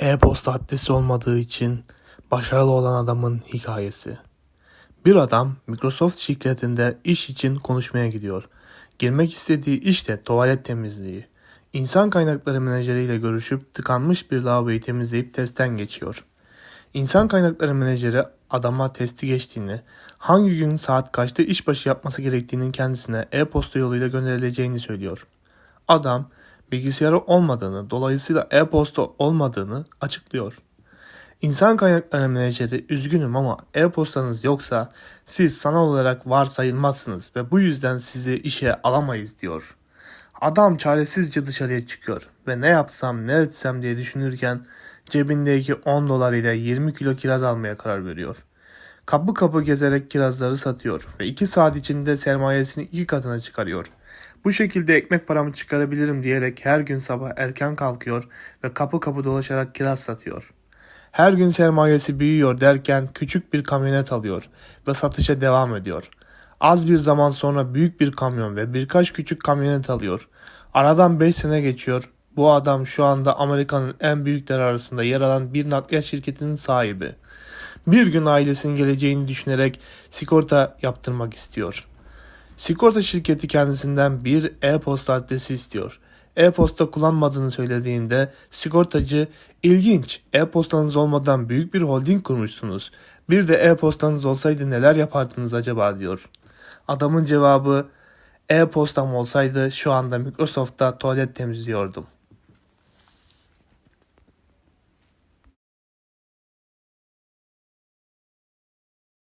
E-posta adresi olmadığı için başarılı olan adamın hikayesi. Bir adam Microsoft şirketinde iş için konuşmaya gidiyor. Girmek istediği iş de tuvalet temizliği. İnsan kaynakları menajeriyle görüşüp tıkanmış bir lavaboyu temizleyip testten geçiyor. İnsan kaynakları menajeri adama testi geçtiğini, hangi gün saat kaçta işbaşı yapması gerektiğinin kendisine e-posta yoluyla gönderileceğini söylüyor. Adam bilgisayarı olmadığını, dolayısıyla e-posta olmadığını açıklıyor. İnsan kaynakları menajeri üzgünüm ama e-postanız yoksa siz sanal olarak varsayılmazsınız ve bu yüzden sizi işe alamayız diyor. Adam çaresizce dışarıya çıkıyor ve ne yapsam ne etsem diye düşünürken cebindeki 10 dolar ile 20 kilo kiraz almaya karar veriyor. Kapı kapı gezerek kirazları satıyor ve 2 saat içinde sermayesini iki katına çıkarıyor. Bu şekilde ekmek paramı çıkarabilirim diyerek her gün sabah erken kalkıyor ve kapı kapı dolaşarak kiraz satıyor. Her gün sermayesi büyüyor derken küçük bir kamyonet alıyor ve satışa devam ediyor. Az bir zaman sonra büyük bir kamyon ve birkaç küçük kamyonet alıyor. Aradan 5 sene geçiyor. Bu adam şu anda Amerika'nın en büyükleri arasında yer alan bir nakliyat şirketinin sahibi. Bir gün ailesinin geleceğini düşünerek sigorta yaptırmak istiyor. Sigorta şirketi kendisinden bir e-posta adresi istiyor. E-posta kullanmadığını söylediğinde sigortacı ilginç e-postanız olmadan büyük bir holding kurmuşsunuz. Bir de e-postanız olsaydı neler yapardınız acaba diyor. Adamın cevabı e-postam olsaydı şu anda Microsoft'ta tuvalet temizliyordum.